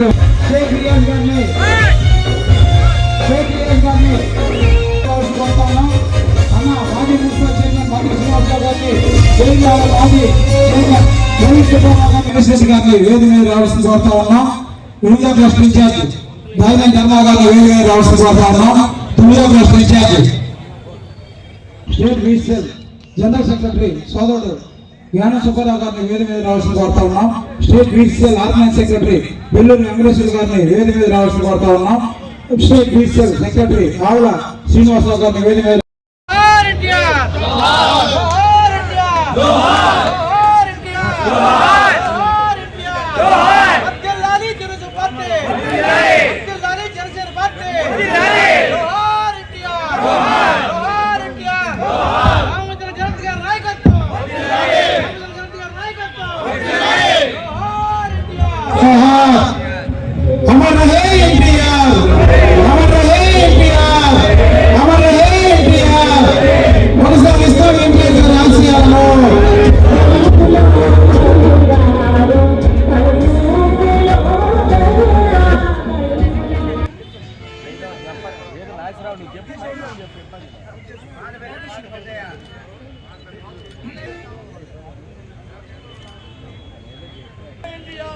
షేక్ రియాజ్ గారిని షేక్ రియాజ్ గారిని కోరుతా ఉన్నాం. అన్న మాజీ మున్సిపల్ చైర్మన్ మంత్రి శ్రీనివాసరావు గారిని తెలంగాణ మాజీ చైర్మన్ గారిని, వేది మీద రావాల్సింది కోరుతా ఉన్నాం తొమ్మిదో క్లాస్ ఇన్ఛార్జ్ దాయిన ధర్మా వేది మీద కోరుతా ఉన్నాం తొమ్మిదో class in-charge state general secretary సోదరుడు జ్ఞాన సుబ్బారావు గారిని వేది మీద రావాల్సిన కోరుతా ఉన్నాం. State BCL organise secretary Belluru Venkateswara గారిని వేది మీద రావాల్సిన కోరుతా ఉన్నాం. స్టేట్ బీసీఎల్ సెక్రటరీ ఆవుల శ్రీనివాసరావు గారిని వేది మీద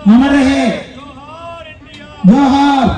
அமரே ஜோஹார்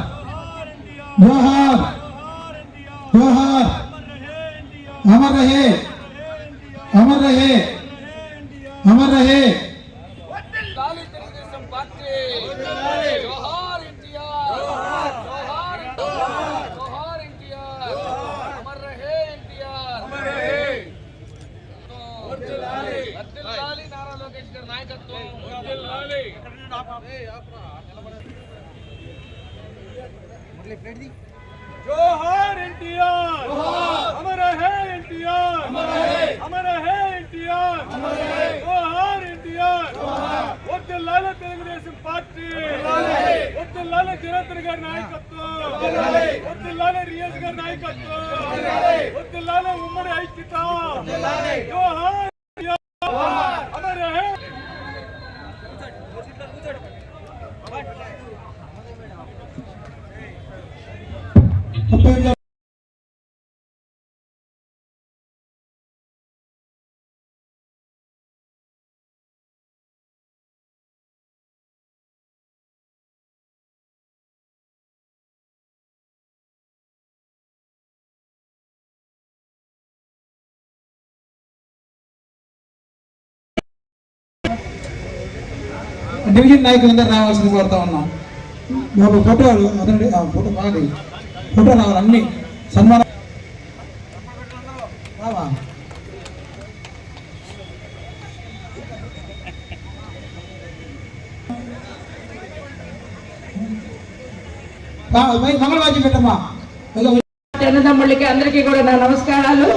వద్దలాల తెలుగుదేశం పార్టీ. వద్దలాల జనార్దన్ గారి నాయకత్వం. వద్దలాల రియాజ్ గారి నాయకత్వం. వద్దలాల ఉమ్మడి ఐక్యత. డివిజన్ నాయకులందరూ రావాల్సింది కోరుతా ఉన్నాం. ఒక ఫోటో అతని ఆ ఫోటో బాగా ఫోటో రావాలి అన్ని. సన్మానం మంగళవాద్యం పెట్టమ్మా. అన్నదమ్ముళ్ళకి అందరికీ కూడా నా నమస్కారాలు.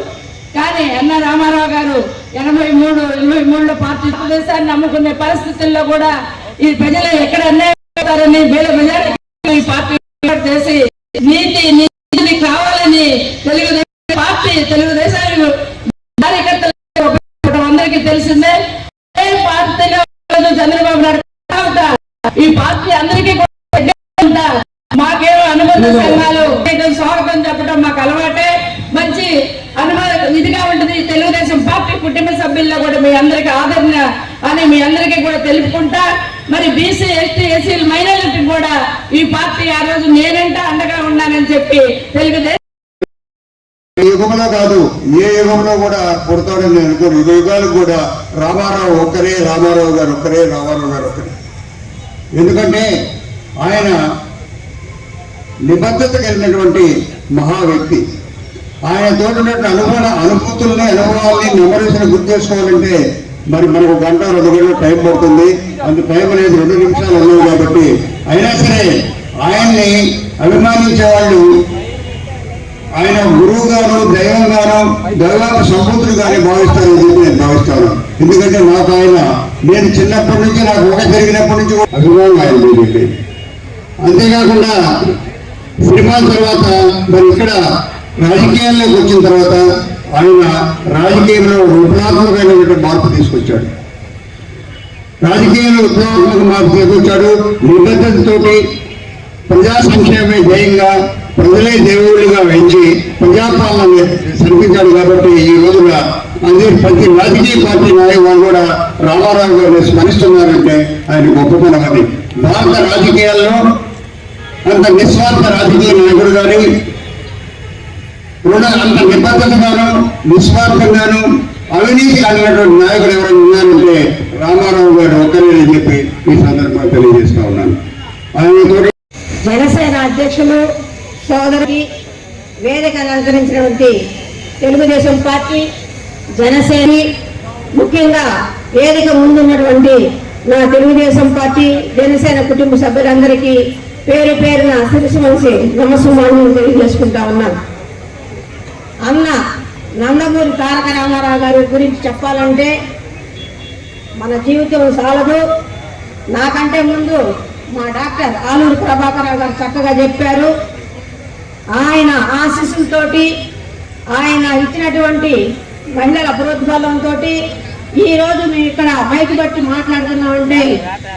కానీ అన్న రామారావు గారు ఎనభై మూడు ఎనభై మూడులో పార్టీ ప్రదేశాన్ని నమ్ముకునే పరిస్థితుల్లో కూడా ఈ ప్రజలు ఎక్కడ అన్యాయం అవుతారని వేల ప్రజానికి ఈ పార్టీ చేసి నీతి నీతిని కావాలని తెలుగుదేశం పార్టీ తెలుగుదేశానికి కార్యకర్తలు ఉపయోగపడడం అందరికీ తెలిసిందే పార్టీగా చంద్రబాబు నాయుడు ఈ పార్టీ అందరికీ కూడా ఉంటా. మాకేమో అనుబంధ సంఘాలు చేయడం, స్వాగతం చెప్పడం మాకు అలవాటే మంచి అనుభవం ఇదిగా ఉంటుంది తెలుగుదేశం పార్టీ కుటుంబ సభ్యుల్లో కూడా మీ అందరికీ ఆదరణ అని మీ అందరికీ కూడా తెలుపుకుంటా మరి బీసీ ఎస్టీ ఎస్సీలు మైనారిటీ కూడా ఈ పార్టీ ఆ రోజు నేనంట అండగా ఉన్నానని చెప్పి తెలుగుదేశం యుగంలో కాదు ఏ యుగంలో కూడా పుడతాడని నేను అనుకోను. యుగ కూడా రామారావు ఒక్కరే రామారావు గారు ఒక్కరే రామారావు గారు ఒక్కరే. ఎందుకంటే ఆయన నిబద్ధత కలిగినటువంటి మహా వ్యక్తి. ఆయన తోటి అనుభవ అనుభూతుల్ని అనుభవాల్ని మెమరీస్ని గుర్తు చేసుకోవాలంటే మరి మనకు గంట రెండు గంటలు టైం పడుతుంది. అంత టైం అనేది రెండు నిమిషాలు ఉన్నాయి కాబట్టి అయినా సరే ఆయన్ని అభిమానించే వాళ్ళు ఆయన గురువు గాను దైవం గాను దైవ సంబుద్ధుడు గాని భావిస్తారు చెప్పి నేను భావిస్తాను. ఎందుకంటే నాకు ఆయన నేను చిన్నప్పటి నుంచి నాకు ఒక జరిగినప్పటి నుంచి అభిమానం ఆయన మీద అంతేకాకుండా సినిమా తర్వాత మరి ఇక్కడ రాజకీయాల్లోకి వచ్చిన తర్వాత ఆయన రాజకీయంలో విప్లవాత్మకమైనటువంటి మార్పు తీసుకొచ్చాడు. రాజకీయంలో ఉద్యోగంలో మాకు చేకూర్చాడు నిబద్ధతతోటి ప్రజా సంక్షేమే ధ్యేయంగా ప్రజలే దేవుళ్ళుగా వెంచి ప్రజాపాలన సరిపించాడు కాబట్టి ఈ రోజున అందరి ప్రతి రాజకీయ పార్టీ నాయకులు కూడా రామారావు గారిని స్మరిస్తున్నారంటే ఆయన గొప్పతనం అది భారత రాజకీయాల్లో అంత నిస్వార్థ రాజకీయ నాయకుడు కానీ అంత నిబద్ధతగాను నిస్వార్థంగాను అవినీతి కానినటువంటి నాయకుడు ఎవరైనా ఉన్నారంటే రామారావు గారు ఒక్కరే చెప్పి ఈ సందర్భంగా తెలియజేస్తా ఉన్నాను. ఆయన జనసేన అధ్యక్షులు సోదరికి వేదికను అలంకరించినటువంటి తెలుగుదేశం పార్టీ జనసేన ముఖ్యంగా వేదిక ముందున్నటువంటి నా తెలుగుదేశం పార్టీ జనసేన కుటుంబ సభ్యులందరికీ పేరు పేరున శిరసు మనిషి నమస్సుమాను తెలియజేసుకుంటా ఉన్నాను. అన్న నందమూరి తారక రామారావు గారి గురించి చెప్పాలంటే మన జీవితం సాలదు నాకంటే ముందు మా డాక్టర్ ఆలూరు ప్రభాకరరావు గారు చక్కగా చెప్పారు. ఆయన ఆశీస్సులతోటి ఆయన ఇచ్చినటువంటి మహిళల ప్రోద్బలంతో ఈరోజు మేము ఇక్కడ మైక్ బట్టి మాట్లాడుతున్నామంటే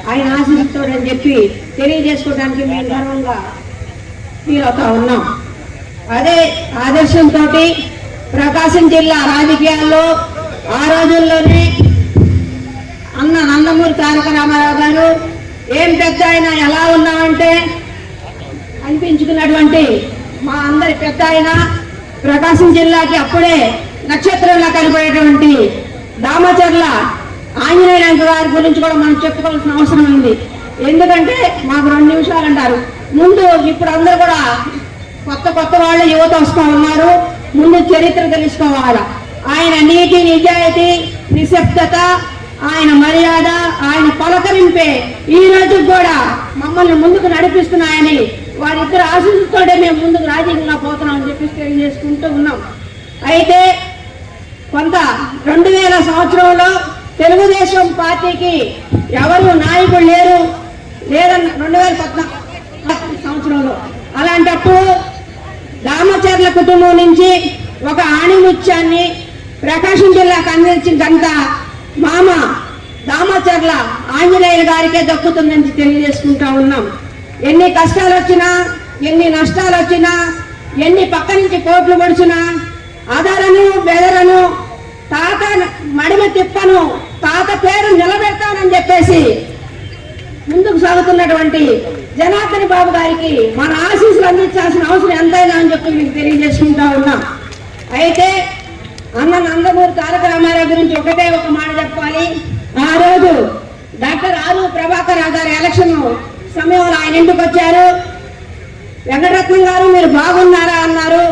ఆయన ఆశీస్సుతో అని చెప్పి తెలియజేసుకోవడానికి మేము గర్వంగా ఫీల్ అవుతా ఉన్నాం. అదే ఆదర్శంతో ప్రకాశం జిల్లా రాజకీయాల్లో ఆ రోజుల్లోనే అన్న నందమూరి తారక రామారావు గారు ఏం పెద్ద ఆయన ఎలా ఉన్నామంటే అనిపించుకున్నటువంటి మా అందరి పెద్ద ఆయన ప్రకాశం జిల్లాకి అప్పుడే నక్షత్రంలా కనిపోయేటువంటి దామచర్ల ఆంజనేయ గారి గురించి కూడా మనం చెప్పుకోవాల్సిన అవసరం ఉంది. ఎందుకంటే మాకు రెండు నిమిషాలు అంటారు ముందు ఇప్పుడు అందరూ కూడా కొత్త కొత్త వాళ్ళు యువత వస్తూ ఉన్నారు. ముందు చరిత్ర తెలుసుకోవాలా? ఆయన నీతి నిజాయితీ నిశ్శబ్దత ఆయన మర్యాద ఆయన పలకరింపే ఈ రోజు కూడా మమ్మల్ని ముందుకు నడిపిస్తున్నాయని వారిద్దరు ఆశీస్సుతోనే మేము ముందుకు రాజకీయంగా పోతున్నాం అని చెప్పి తెలియజేసుకుంటూ ఉన్నాం. అయితే కొంత రెండు వేల సంవత్సరంలో తెలుగుదేశం పార్టీకి ఎవరు నాయకులు లేరు? లేదన్న రెండు వేల పద్నాలుగు సంవత్సరంలో. అలాంటప్పుడు రామచర్ల కుటుంబం నుంచి ఒక ఆణిముత్యాన్ని ప్రకాశం జిల్లాకు అందించిందంత మామ రామచర్ల ఆంజనేయుల గారికే దక్కుతుందని తెలియజేసుకుంటా ఉన్నాం. ఎన్ని కష్టాలు వచ్చినా ఎన్ని నష్టాలు వచ్చినా ఎన్ని పక్క నుంచి కోట్లు పడుచున్నా అదరను బెదరను తాత మడిమ తిప్పను తాత పేరు నిలబెడతానని చెప్పేసి ముందుకు సాగుతున్నటువంటి జనార్దన్ బాబు గారికి మన ఆశీస్సులు అందించాల్సిన అవసరం ఎంతైనా అని చెప్పి మీకు తెలియజేసుకుంటా ఉన్నాం. అయితే అన్న నందమూరి తారక రామారావు గురించి ఒకటే ఒక మాట చెప్పాలి. ఆ రోజు డాక్టర్ ఆరు ప్రభాకర్ రావు గారి ఎలక్షన్ సమయంలో ఆయన ఇంటికి వచ్చారు. వెంకటరత్నం గారు మీరు బాగున్నారా అన్నారు.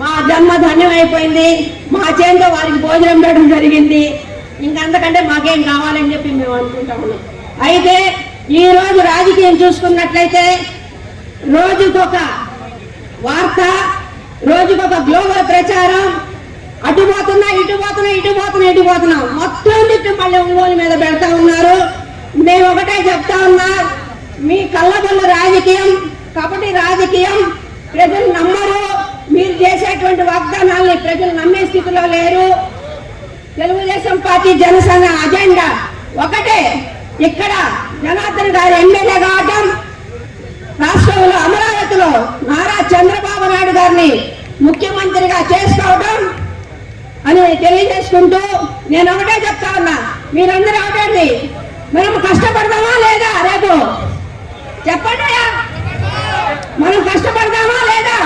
మా జన్మ ధన్యమైపోయింది. మా చేతితో వారికి భోజనం పెట్టడం జరిగింది. ఇంకంతకంటే మాకేం కావాలని చెప్పి మేము అనుకుంటా ఉన్నాం. అయితే ఈరోజు రాజకీయం చూసుకున్నట్లయితే రోజుకొక వార్త రోజుకొక గ్లోబల్ ప్రచారం. అటు పోతున్నా ఇటు పోతున్నా ఇటు పోతున్నా ఇటు పోతున్నా. మొత్తం తిట్టు మళ్ళీ ఒంగోలు మీద పెడతా ఉన్నారు. మేము ఒకటే చెప్తా ఉన్నా మీ కళ్ళబొల్ల రాజకీయం కపటి రాజకీయం ప్రజలు నమ్మరు. మీరు చేసేటువంటి వాగ్దానాల్ని ప్రజలు నమ్మే స్థితిలో లేరు. తెలుగుదేశం పార్టీ జనసేన అజెండా ఒకటే. ఇక్కడ జనార్దన్ గారు ఎమ్మెల్యే కావటం రాష్ట్రంలో అమరావతిలో నారా చంద్రబాబు నాయుడు గారిని ముఖ్యమంత్రిగా చేసుకోవటం అని తెలియజేసుకుంటూ నేను ఒకటే చెప్తా ఉన్నా. మీరందరూ ఒకటండి మనం కష్టపడదామా లేదా రేపు? చెప్పండి మనం కష్టపడదామా లేదా?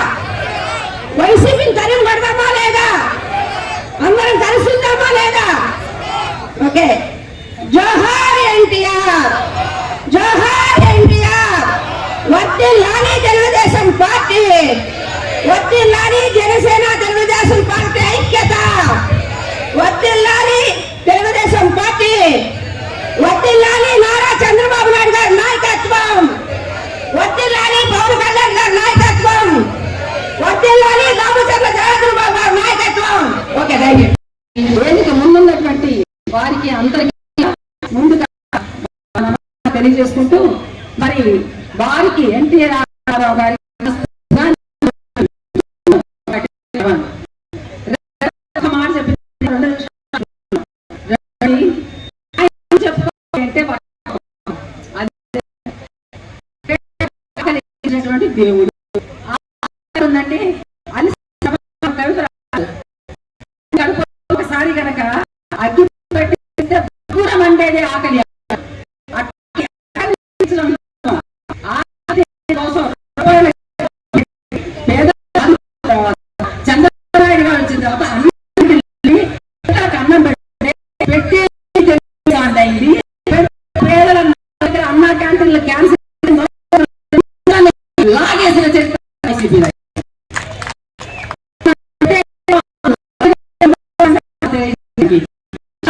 వైసీపీని తరిమి పడదామా లేదా? అందరం కలిసి ఉందామా లేదా? ఓకే. జోహార్ ఎన్టీఆర్ జోహార్ ఎన్టీఆర్ వర్దిల్లాని తెలుగుదేశం పార్టీ వర్దిల్లాని జనసేన తెలుగుదేశం పార్టీ ఐక్యత వర్దిల్లాని తెలుగుదేశం పార్టీ వర్దిల్లాని నారా చంద్రబాబు నాయుడు గారి నాయకత్వం వర్దిల్లాని పవన్ కళ్యాణ్ గారి నాయకత్వం వర్దిల్లాని రామచంద్ర జగన్ బాబు గారి నాయకత్వం ఓకే థ్యాంక్ యూ వేదిక ముందున్నటువంటి వారికి అందరికీ ముందుగా నమస్కారం తెలియజేసుకుంటూ మరి వారికి ఎన్టీ రామారావు గారి ఒక మాట చెప్పి రెండు నిమిషాలు రెడీ? ఆయన చెప్పుకోవాలంటే దేవుడు ఉందండి అలిసి కవిత రాదు. కడుపు ఒకసారి కనుక అగ్గి పెట్టి దూరం అంటేనే ఆకలి అట్టి ఆకలి తీర్చడం ఆకలి కోసం రూపాయల పేద చంద్రబాబు నాయుడు గారు వచ్చిన తర్వాత అన్నం పిల్లలకి అన్నం పెడితే పెట్టి అయింది పేదల దగ్గర అన్న క్యాంటీన్ల క్యాన్సర్ లాగేసిన చెట్టు వైసీపీ వాళ్ళు.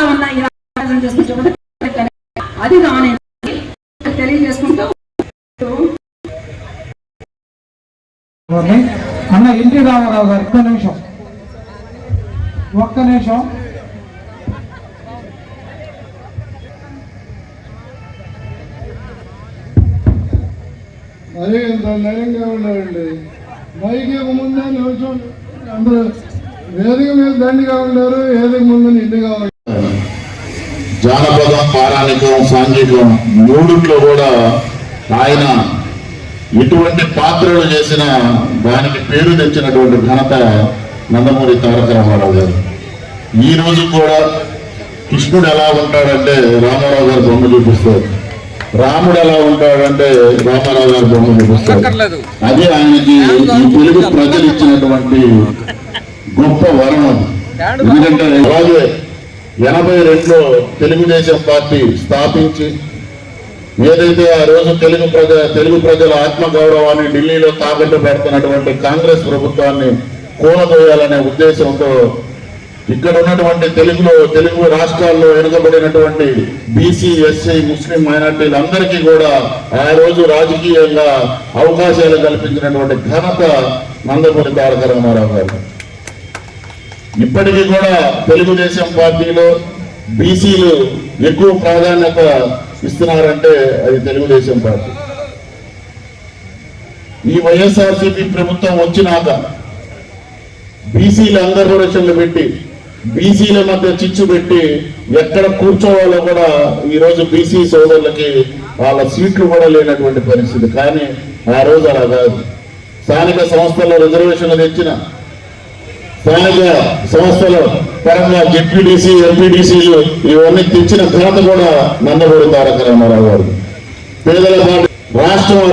ఉన్న ఈ రాజకీయం చేసుకుంటూ కూడా అది రాని తెలియజేసుకుంటూ వారిని అన్న ఎన్టీ రామారావు గారు ఒక్క నిమిషం. ఒక్క నిమిషం. మరి ఇంత నయంగా ఉన్నారండి. మైకి ముందే నిమిషం అందరూ వేదిక మీద దండిగా ఉన్నారు వేదిక ముందు నిండుగా ఉన్నారు. జానపదం పారాణికం సాంఘికం మూడిట్లో కూడా ఆయన ఎటువంటి పాత్రలు చేసిన దానికి పేరు తెచ్చినటువంటి ఘనత నందమూరి తారక రామారావు గారు. ఈ రోజు కూడా కృష్ణుడు ఎలా ఉంటాడంటే రామారావు గారు బొమ్మ చూపిస్తారు. రాముడు ఎలా ఉంటాడంటే రామారావు గారు బొమ్మ చూపిస్తారు. అది ఆయనకి ఈ తెలుగు ప్రజలు ఇచ్చినటువంటి గొప్ప వరం ఎందుకంటే అలాగే ఎనభై రెండులో తెలుగుదేశం పార్టీ స్థాపించి ఏదైతే ఆ రోజు తెలుగు ప్రజ తెలుగు ప్రజల ఆత్మగౌరవాన్ని ఢిల్లీలో తాకట్టు పెడుతున్నటువంటి కాంగ్రెస్ ప్రభుత్వాన్ని కూలదోయాలనే ఉద్దేశంతో ఇక్కడ ఉన్నటువంటి తెలుగులో తెలుగు రాష్ట్రాల్లో వెనుకబడినటువంటి బీసీ ఎస్సీ ముస్లిం మైనార్టీలందరికీ కూడా ఆ రోజు రాజకీయంగా అవకాశాలు కల్పించినటువంటి ఘనత నందమూరి తారక రామారావు గారు ఇప్పటికీ కూడా తెలుగుదేశం పార్టీలో బీసీలు ఎక్కువ ప్రాధాన్యత ఇస్తున్నారంటే అది తెలుగుదేశం పార్టీ. ఈ వైఎస్ఆర్సీపీ ప్రభుత్వం వచ్చినాక బీసీలు అందరు పెట్టి బీసీల మధ్య చిచ్చు పెట్టి ఎక్కడ కూర్చోవాలో కూడా ఈ రోజు బీసీ సోదరులకి వాళ్ళ సీట్లు కూడా లేనటువంటి పరిస్థితి. కానీ ఆ రోజు అలా కాదు. స్థానిక సంస్థల్లో రిజర్వేషన్లు తెచ్చిన స్థానిక సంస్థల పరంగా జెడ్పీడీసీ ఎంపీడీసీలు ఇవన్నీ తెచ్చిన ఘనత కూడా నందమూరి తారక రామారావు గారు. పేదల పార్టీ రాష్ట్రం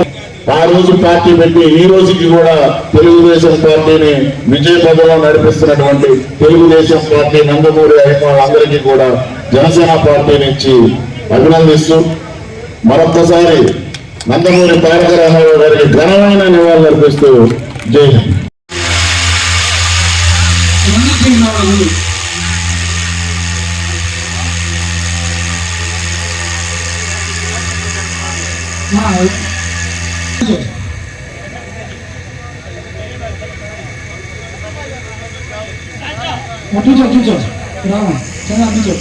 ఆ రోజు పార్టీ పెట్టి ఈ రోజుకి కూడా తెలుగుదేశం పార్టీని విజయపదంలో నడిపిస్తున్నటువంటి తెలుగుదేశం పార్టీ నందమూరి అభిమానులందరికీ కూడా జనసేన పార్టీ నుంచి అభినందిస్తూ మరొక్కసారి నందమూరి తారక రామారావు గారికి ఘనమైన నివాళులు అర్పిస్తూ జై హింద్. అట్టించు అట్టించు రామ చాలా అట్టించు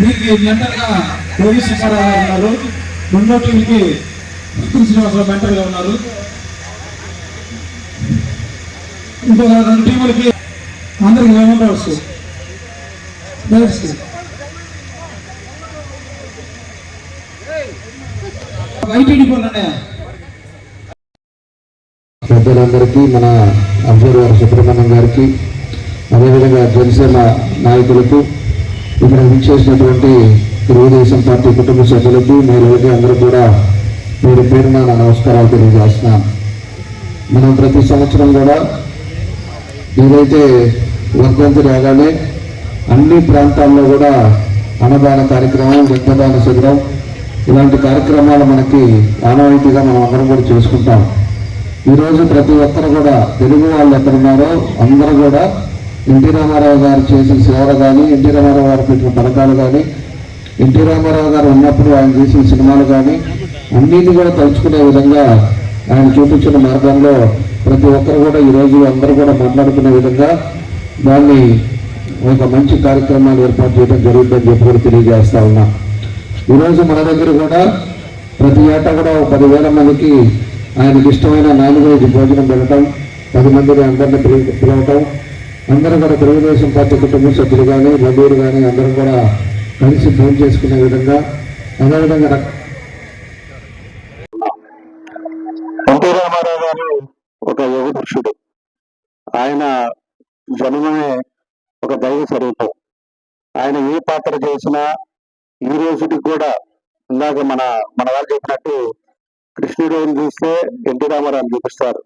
మీకు మెంటల్గా రోహిత్ సుబ్బారావు ఉన్నారు రెండో టీంకి భక్తుల శ్రీనివాసరావు మెంటల్గా ఉన్నారు ఇంకొక రెండు టీములకి అందరికి ఏమంటారు ఐటీడీ ఉన్నాయా పెద్దలందరికీ మన అబ్జర్వర్ సుబ్రహ్మణ్యం గారికి అదేవిధంగా జనసేన నాయకులకు ఇక్కడ విచ్చేసినటువంటి తెలుగుదేశం పార్టీ కుటుంబ సభ్యులకు మహిళలకి అందరూ కూడా మీరు పేరున నా నమస్కారాలు తెలియజేస్తున్నాను. మనం ప్రతి సంవత్సరం కూడా ఏదైతే వర్ధంతి రాగానే అన్ని ప్రాంతాల్లో కూడా అన్నదాన కార్యక్రమం రక్తదాన శిబిరం ఇలాంటి కార్యక్రమాలు మనకి ఆనవాయితీగా మనం అందరం కూడా చేసుకుంటాం. ఈరోజు ప్రతి ఒక్కరు కూడా తెలుగు వాళ్ళు ఎక్కడున్నారో అందరూ కూడా ఎన్టీ రామారావు గారు చేసిన సేవలు కానీ ఎన్టీ రామారావు గారు పెట్టిన పథకాలు కానీ ఎన్టీ రామారావు గారు ఉన్నప్పుడు ఆయన చేసిన సినిమాలు కానీ అన్నిటి కూడా తలుచుకునే విధంగా ఆయన చూపించిన మార్గంలో ప్రతి ఒక్కరు కూడా ఈరోజు అందరూ కూడా మాట్లాడుకునే విధంగా దాన్ని ఒక మంచి కార్యక్రమాలు ఏర్పాటు చేయడం జరుగుతుందని చెప్పి కూడా తెలియజేస్తా ఉన్నా. ఈరోజు మన దగ్గర కూడా ప్రతి ఏటా కూడా పదివేల మందికి ఆయనకి ఇష్టమైన నాన్ వెజ్ భోజనం పెట్టడం పది మందిని అందరిని పిలు- పిలవటం. అందరూ కూడా తెలుగుదేశం పార్టీ కుటుంబ సభ్యులు కానీ బంధువులు కానీ అందరూ కూడా కలిసి ఫోన్ చేసుకునే విధంగా అదేవిధంగా రక్- రామారావు గారు ఒక యువ పురుషుడు. ఆయన జన్మమే ఒక దైవ స్వరూపం. ఆయన ఏ పాత్ర చేసినా ఈ రోజుకి కూడా ఇందాక మన మన వాళ్ళు చెప్పినట్టు కృష్ణుడు చూస్తే ఎన్టీ రామారావు చూపిస్తారు.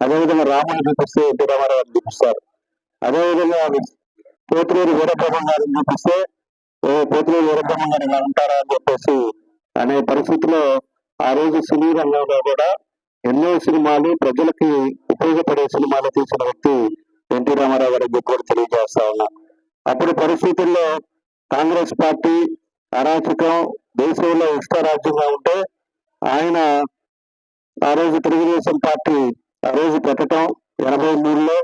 అదేవిధంగా రాముని చూపిస్తే ఎన్టీ రామారావు చూపిస్తారు. అదేవిధంగా పోతులూరు వీరబ్రహ్మం గారిని చూపిస్తే ఓ పోతులూరు వీరబ్రహ్మం గారు ఇలా ఉంటారా అని చెప్పేసి అనే పరిస్థితిలో ఆ రోజు సినీ రంగంలో కూడా ఎన్నో సినిమాలు ప్రజలకి ఉపయోగపడే సినిమాలు తీసిన వ్యక్తి ఎన్టీ రామారావు గారి చెప్పి కూడా తెలియజేస్తా ఉన్నా. అప్పుడు పరిస్థితుల్లో కాంగ్రెస్ పార్టీ అరాచకం దేశంలో ఇష్టరాజ్యంగా ఉంటే ఆయన ఆ రోజు తెలుగుదేశం పార్టీ ఆ రోజు పెట్టడం ఎనభై మూడులో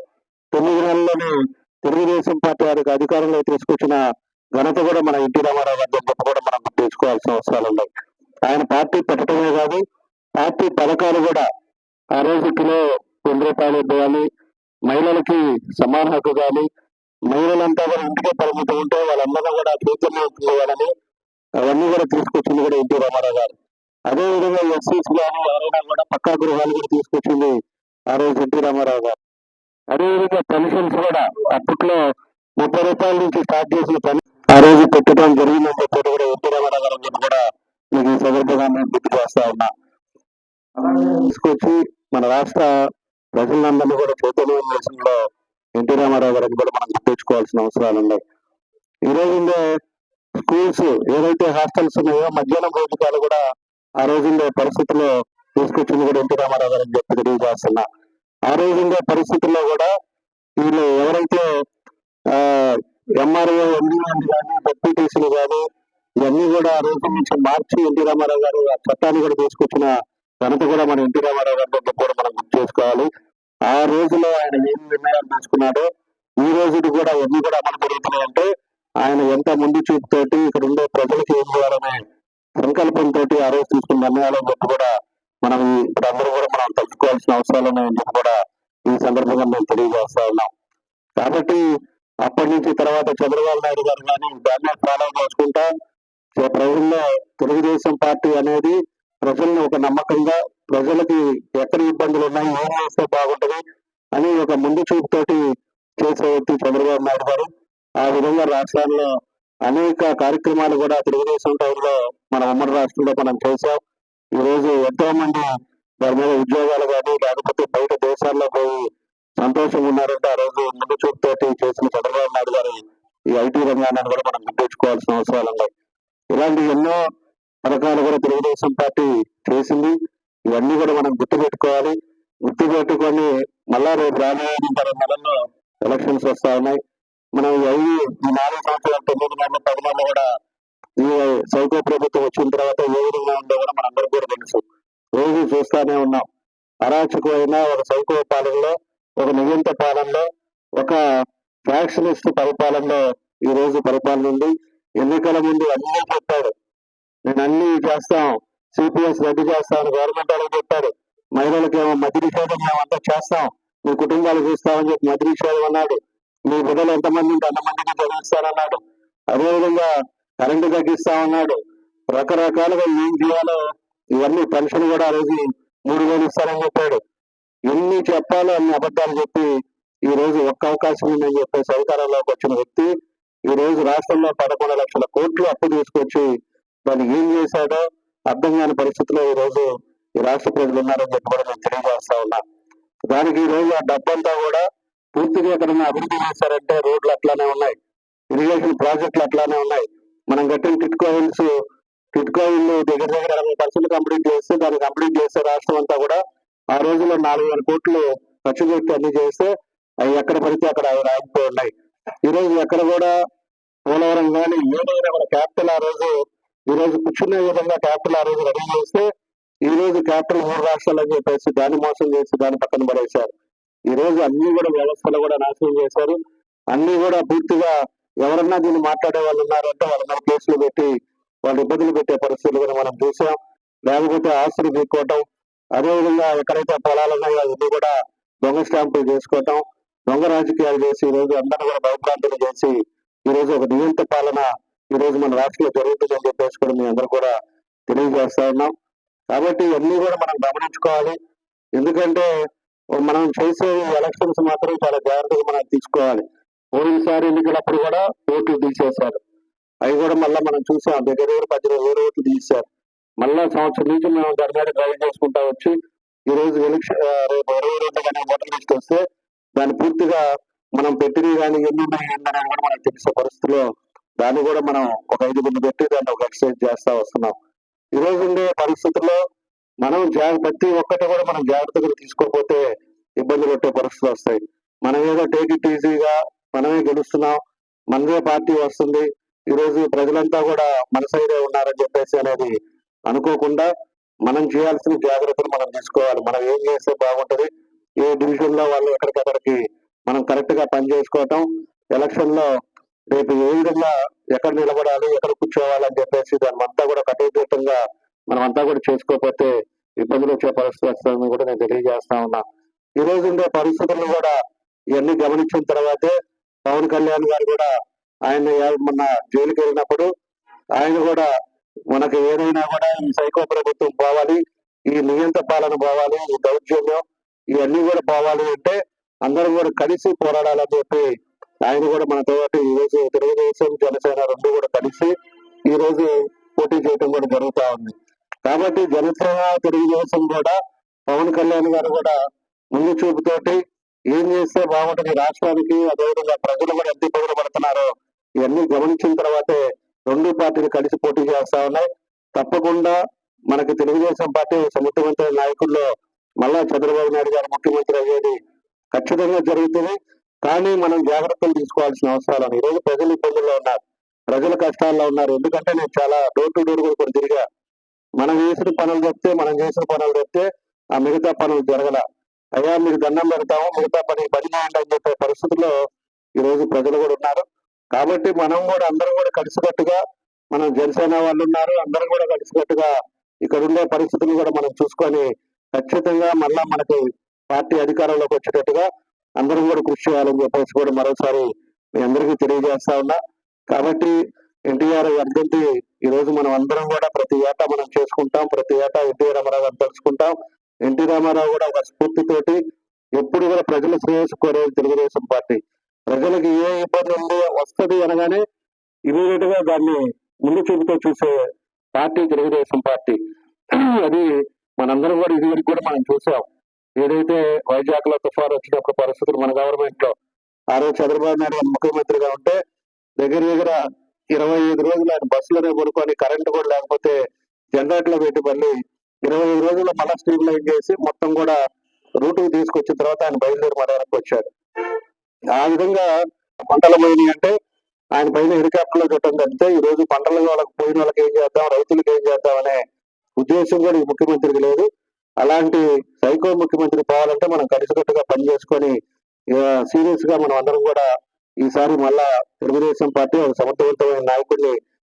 తొమ్మిది నెలల్లోనే తెలుగుదేశం పార్టీ వారికి అధికారంలో తీసుకొచ్చిన ఘనత కూడా మన ఎన్టీ రామారావు గారి గొప్ప కూడా మనం గుర్తించుకోవాల్సిన అవసరాలు ఉన్నాయి. ఆయన పార్టీ పెట్టడమే కాదు పార్టీ పథకాలు కూడా ఆ రోజు కిలో రెండు రూపాయలు ఇవ్వాలి మహిళలకి సమాన హక్కు కానీ మహిళలంతా కూడా ఇంటికే పరిమితం ఉంటే వాళ్ళందరూ కూడా చైతన్యం వాళ్ళని అవన్నీ కూడా తీసుకొచ్చింది కూడా ఎన్టీ రామారావు గారు. అదే విధంగా ఎస్సీస్ కానీ ఎవరైనా కూడా పక్కా గృహాలు కూడా తీసుకొచ్చింది ఆ రోజు ఎన్టీ రామారావు గారు. అదేవిధంగా పెన్షన్స్ కూడా అప్పట్లో ముప్పై రూపాయల నుంచి స్టార్ట్ చేసిన పని ఆ రోజు పెట్టడం జరిగిందని చెప్పి కూడా ఎన్టీ రామారావు గారు అని కూడా మీకు ఈ సందర్భంగా నేను గుర్తు చేస్తా ఉన్నా. తీసుకొచ్చి మన రాష్ట్ర ప్రజలందరినీ కూడా చైతన్యం చేసిన ఎన్టీ రామారావు గారిని కూడా మనం గుర్తించుకోవాల్సిన అవసరాలు ఉన్నాయి. ఈ రోజు స్కూల్స్ ఏదైతే హాస్టల్స్ ఉన్నాయో మధ్యాహ్నం భోజనాలు కూడా ఆ రోజుల్లో పరిస్థితుల్లో తీసుకొచ్చింది కూడా ఎన్టీ రామారావు గారు అని చెప్పి తెలియజేస్తున్నా. ఆ రోజుల్లో పరిస్థితుల్లో కూడా వీళ్ళు ఎవరైతే ఎంఆర్ఓ ఎండిఓ కానీ డెప్యూటీసీలు కానీ ఇవన్నీ కూడా ఆ రోజు నుంచి మార్చి ఎన్టీ రామారావు గారు ఆ చట్టాన్ని కూడా తీసుకొచ్చిన ఘనత కూడా మన ఎన్టీ రామారావు గారి దగ్గర కూడా మనం గుర్తు చేసుకోవాలి. ఆ రోజులో ఆయన ఏం నిర్ణయాలు తీసుకున్నాడో ఈ రోజుకి కూడా ఎన్ని కూడా అమలు జరుగుతున్నాయంటే ఆయన ఎంత ముందు చూపుతోటి ఇక్కడ ఉండే ప్రజలకు ఏం చేయాలనే సంకల్పంతో ఆ రోజు తీసుకున్న నిర్ణయాలను బట్టి కూడా మనం ఇప్పుడు అందరూ కూడా మనం తలుచుకోవాల్సిన అవసరాలు ఉన్నాయని కూడా ఈ సందర్భంగా మేము తెలియజేస్తా ఉన్నాం. కాబట్టి అప్పటి నుంచి తర్వాత చంద్రబాబు నాయుడు గారు కానీ దాన్ని ఫాలో చేసుకుంటా ప్రజల్లో తెలుగుదేశం పార్టీ అనేది ప్రజల్ని ఒక నమ్మకంగా ప్రజలకి ఎక్కడ ఇబ్బందులు ఉన్నాయి ఏం చేస్తే బాగుంటది అని ఒక ముందు చూపుతోటి చేసే వ్యక్తి చంద్రబాబు నాయుడు గారు. ఆ విధంగా రాష్ట్రాల్లో అనేక కార్యక్రమాలు కూడా తెలుగుదేశం టైంలో మన ఉమ్మడి రాష్ట్రంలో మనం చేశాం. ఈ రోజు ఎంతో మంది వారి మీద ఉద్యోగాలు కానీ లేకపోతే బయట దేశాల్లో పోయి సంతోషంగా ఉన్నారంటే ఆ రోజు ముందు చూపుతోటి చేసిన చంద్రబాబు నాయుడు గారి ఈ ఐటీ రంగాన్ని కూడా మనం గుర్తుంచుకోవాల్సిన అవసరాలు ఉన్నాయి. ఇలాంటి ఎన్నో పథకాలు కూడా తెలుగుదేశం పార్టీ చేసింది. ఇవన్నీ కూడా మనం గుర్తు పెట్టుకోవాలి గుర్తు పెట్టుకొని మళ్ళా రేపు రాబోయే పరంగా ఎలక్షన్స్ వస్తా ఉన్నాయి. మనం అవి ఐదు ఈ నాలుగు సంవత్సరాలు తొమ్మిది నెలలు పది నెలలు కూడా ఈ సైకో ప్రభుత్వం వచ్చిన తర్వాత ఏ విధంగా ఉందో కూడా మనందరికీ కూడా తెలుసు. రోజు చూస్తానే ఉన్నాం. అరాచకమైన ఒక సైకో పాలనలో ఒక నియంత పాలనలో ఒక ఫ్యాక్షనిస్ట్ పరిపాలనలో ఈ రోజు పరిపాలన ఉంది. ఎన్నికల ముందు అన్నీ చెప్పాడు. నేను అన్ని చేస్తాం. సిపిఎస్ రద్దు చేస్తామని గవర్నమెంట్ వాళ్ళకి చెప్పాడు. మహిళలకేమో మద్య నిషేధం మేము అంతా చేస్తాం. మీ కుటుంబాలు చూస్తామని చెప్పి మద్య నిషేధం అన్నాడు. మీ బిడ్డలు ఎంతమంది ఉంటే అంతమందికి చదివిస్తానన్నాడు అదేవిధంగా కరెంటు తగ్గిస్తామన్నాడు. రకరకాలుగా ఏం చేయాలో ఇవన్నీ పెన్షన్ కూడా ఆ రోజు మూడు వేలు ఇస్తారని చెప్పాడు. ఎన్ని చెప్పాలో అన్ని అబద్ధాలు చెప్పి ఈ రోజు ఒక్క అవకాశం ఉందని చెప్పేసి అధికారంలోకి వచ్చిన వ్యక్తి ఈ రోజు రాష్ట్రంలో పదకొండు లక్షల కోట్లు అప్పు తీసుకొచ్చి దాన్ని ఏం చేశాడో అర్థం కాని పరిస్థితిలో ఈ రోజు ఈ రాష్ట్ర ప్రజలు ఉన్నారని చెప్పి కూడా నేను తెలియజేస్తా ఉన్నా. దానికి ఈ రోజు ఆ డబ్బంతా కూడా పూర్తిగా ఎక్కడన్నా అభివృద్ధి చేశారంటే రోడ్లు అట్లానే ఉన్నాయి. ఇరిగేషన్ ప్రాజెక్టులు అట్లానే ఉన్నాయి. మనం కట్టిన టిట్కో హిల్స్ టిట్కో ఇల్లు దగ్గర దగ్గర అరవై పర్సెంట్ కంప్లీట్ చేస్తే దాన్ని కంప్లీట్ చేస్తే రాష్ట్రం అంతా కూడా ఆ రోజుల్లో నాలుగు వేల కోట్లు ఖర్చు పెట్టి అన్ని చేస్తే అవి ఎక్కడ పడితే అక్కడ అవి ఉన్నాయి. ఈ రోజు ఎక్కడ కూడా పోలవరం కానీ ఏదైనా కూడా క్యాపిటల్ ఆ రోజు ఈ రోజు కూర్చునే విధంగా క్యాపిటల్ ఆ రోజు రెడీ చేస్తే ఈ రోజు క్యాపిటల్ మూడు రాష్ట్రాలు అని చెప్పేసి దాన్ని మోసం చేసి దాన్ని పక్కన పడేశారు. ఈ రోజు అన్ని కూడా వ్యవస్థలు కూడా నాశనం చేశారు. అన్ని కూడా పూర్తిగా ఎవరన్నా దీన్ని మాట్లాడే వాళ్ళు ఉన్నారంటే వాళ్ళ కేసులు పెట్టి వాళ్ళు ఇబ్బందులు పెట్టే పరిస్థితులు కూడా మనం చూసాం. లేకపోతే ఆస్తులు తీసుకోవటం అదేవిధంగా ఎక్కడైతే పొలాలు ఉన్నాయో అవన్నీ కూడా దొంగ స్టాంపులు చేసుకోవటం దొంగ రాజకీయాలు చేసి ఈ రోజు అందరూ కూడా భయభ్రాంతులు చేసి ఈ రోజు ఒక నియంత పాలన ఈ రోజు మన రాష్ట్రంలో జరుగుతుందని చెప్పేసి కూడా మీ అందరూ కూడా తెలియజేస్తా ఉన్నాం. కాబట్టి ఇవన్నీ కూడా మనం గమనించుకోవాలి. ఎందుకంటే మనం చేసే ఎలక్షన్స్ మాత్రం చాలా జాగ్రత్తగా మనం తీసుకోవాలి. పోయినసారి ఎన్నికలప్పుడు కూడా ఓట్లు తీసేశారు. అవి కూడా మళ్ళీ మనం చూసాం. దగ్గర దగ్గర పద్దెనిమిది వేల ఓట్లు తీశారు. మళ్ళా సంవత్సరం నుంచి మేము దాని మీద డ్రైవ్ చేసుకుంటా వచ్చి ఈ రోజు ఎలక్షన్ రేపు ఇరవై రెండు కానీ ఓటర్ లిస్ట్ వస్తే దాన్ని పూర్తిగా మనం పెట్టినవి కానీ ఎన్ని ఉన్నాయి ఏంటనే కూడా మనకు తెలిసే పరిస్థితిలో దాన్ని కూడా మనం ఒక ఐదు మంది పెట్టి దాన్ని ఒక ఎక్సర్సైజ్ చేస్తా వస్తున్నాం. ఈ రోజు ఉండే పరిస్థితుల్లో మనం జాగ్రత్త ప్రతి ఒక్కటి కూడా మనం జాగ్రత్తగా తీసుకోకపోతే ఇబ్బంది పట్టే పరిస్థితులు వస్తాయి. మనం ఏదో టేక్ ఇట్ ఈజీగా మనమే గెలుస్తున్నాం మనదే పార్టీ వస్తుంది ఈ రోజు ప్రజలంతా కూడా మన సైడే ఉన్నారని చెప్పేసి అనేది అనుకోకుండా మనం చేయాల్సిన జాగ్రత్తలు మనం తీసుకోవాలి. మనం ఏం చేస్తే బాగుంటది ఏ డివిజన్లో వాళ్ళు ఎక్కడికక్కడికి మనం కరెక్ట్గా పని చేసుకోవటం ఎలక్షన్లో రేపు ఏ విధంగా ఎక్కడ నిలబడాలి ఎక్కడ కూర్చోవాలి అని చెప్పేసి దాని అంతా కూడా కట్టుదిట్టంగా మనం అంతా కూడా చేసుకోకపోతే ఇబ్బందులు వచ్చే పరిస్థితి వస్తుందని కూడా నేను తెలియజేస్తా ఉన్నా. ఈ రోజు ఉండే పరిస్థితులను కూడా ఇవన్నీ గమనించిన తర్వాతే పవన్ కళ్యాణ్ గారు కూడా ఆయన మొన్న జైలుకి వెళ్ళినప్పుడు ఆయన కూడా మనకి ఏదైనా కూడా ఈ సైకో ప్రభుత్వం పోవాలి ఈ నియంత పాలన పోవాలి ఈ దౌర్జన్యం ఇవన్నీ కూడా పోవాలి అంటే అందరం కూడా కలిసి పోరాడాలని చెప్పి ఆయన కూడా మనతో ఈ రోజు తెలుగుదేశం జనసేన రెండు కూడా కలిసి ఈ రోజు కాబట్టి జనసేన తెలుగుదేశం కూడా పవన్ కళ్యాణ్ గారు కూడా ముందు చూపుతోటి ఏం చేస్తే బాగుంటుంది రాష్ట్రానికి అదేవిధంగా ప్రజలు కూడా ఎంత ఇబ్బందులు పడుతున్నారో ఇవన్నీ గమనించిన తర్వాతే రెండు పార్టీలు కలిసి పోటీ చేస్తా ఉన్నాయి. తప్పకుండా మనకి తెలుగుదేశం పార్టీ సముద్రవంతమైన నాయకుల్లో మళ్ళా చంద్రబాబు నాయుడు గారు ముఖ్యమంత్రి అయ్యేది ఖచ్చితంగా జరుగుతుంది. కానీ మనం జాగ్రత్తలు తీసుకోవాల్సిన అవసరాలు ఉన్నాయి. ఈ రోజు ప్రజలు ఇబ్బందుల్లో ఉన్నారు. ప్రజల కష్టాల్లో ఉన్నారు. ఎందుకంటే నేను చాలా డోర్ టు డోర్ కూడా తిరిగా మనం చేసిన పనులు చెప్తే మనం చేసిన పనులు చెప్తే ఆ మిగతా పనులు జరగల. అయ్యా మీరు దండం పెడతాము మిగతా పని పని చేయండి అని చెప్పే పరిస్థితుల్లో ఈ రోజు ప్రజలు కూడా ఉన్నారు. కాబట్టి మనం కూడా అందరం కూడా కలిసికట్టుగా మనం జనసేన వాళ్ళు ఉన్నారు అందరం కూడా కలిసికట్టుగా ఇక్కడ ఉండే పరిస్థితులు కూడా మనం చూసుకొని ఖచ్చితంగా మళ్ళా మనకి పార్టీ అధికారంలోకి వచ్చేటట్టుగా అందరం కూడా కృషి చేయాలని చెప్పేసి కూడా మరోసారి మీ అందరికీ తెలియజేస్తా ఉన్నా. కాబట్టి ఎన్టీఆర్ వర్ధంతి ఈ రోజు మనం అందరం కూడా ప్రతి ఏటా మనం చేసుకుంటాం ప్రతి ఏటా ఎన్టీ రామారావు గారు తలుచుకుంటాం. ఎన్టీ రామారావు కూడా ఒక స్ఫూర్తితోటి ఎప్పుడు కూడా ప్రజల శ్రేయస్సు కోరేది తెలుగుదేశం పార్టీ. ప్రజలకు ఏ ఇబ్బంది ఉంది వస్తది అనగానే ఇమీడియట్గా దాన్ని ముందు చూపుతో చూసే పార్టీ తెలుగుదేశం పార్టీ. అది మనందరం కూడా ఇది కూడా మనం చూసాం. ఏదైతే వైజాగ్లో తుఫాన్ వచ్చినప్పుడు పరిస్థితులు మన గవర్నమెంట్లో ఆ రోజు చంద్రబాబు నాయుడు ముఖ్యమంత్రిగా ఉంటే దగ్గర దగ్గర ఇరవై ఐదు రోజులు ఆయన బస్సులోనే కొనుక్కొని కరెంట్ కూడా లేకపోతే జనరేటర్లో పెట్టి మళ్ళీ ఇరవై ఐదు రోజుల్లో మళ్ళీ స్ట్రీమ్ లైన్ చేసి మొత్తం కూడా రూట్ తీసుకొచ్చిన తర్వాత ఆయన బయలుదేరి మన వెనక్కి వచ్చాడు. ఆ విధంగా పంటలు పోయినాయి అంటే ఆయన పైన హెలికాప్టర్లో చుట్టం తప్పితే ఈ రోజు పంటలు వాళ్ళకి పోయిన వాళ్ళకి ఏం చేద్దాం రైతులకు ఏం చేద్దాం అనే ఉద్దేశం కూడా ఈ ముఖ్యమంత్రికి లేదు. అలాంటి సైకో ముఖ్యమంత్రి పోవాలంటే మనం కలిసికట్టుగా పని చేసుకొని సీరియస్గా మనం అందరం కూడా ఈసారి మళ్ళా తెలుగుదేశం పార్టీ ఒక సమర్థవంతమైన నాయకుడిని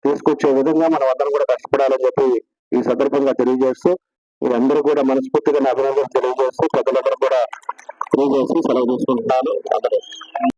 తీసుకొచ్చే విధంగా మనం అందరం కూడా కష్టపడాలని చెప్పి ఈ సందర్భంగా తెలియజేస్తూ మీరందరూ కూడా మనస్ఫూర్తిగా అభినందనలు తెలియజేస్తూ ప్రజలందరూ కూడా తెలియజేసి సెలవు తీసుకుంటున్నాను. అందరూ.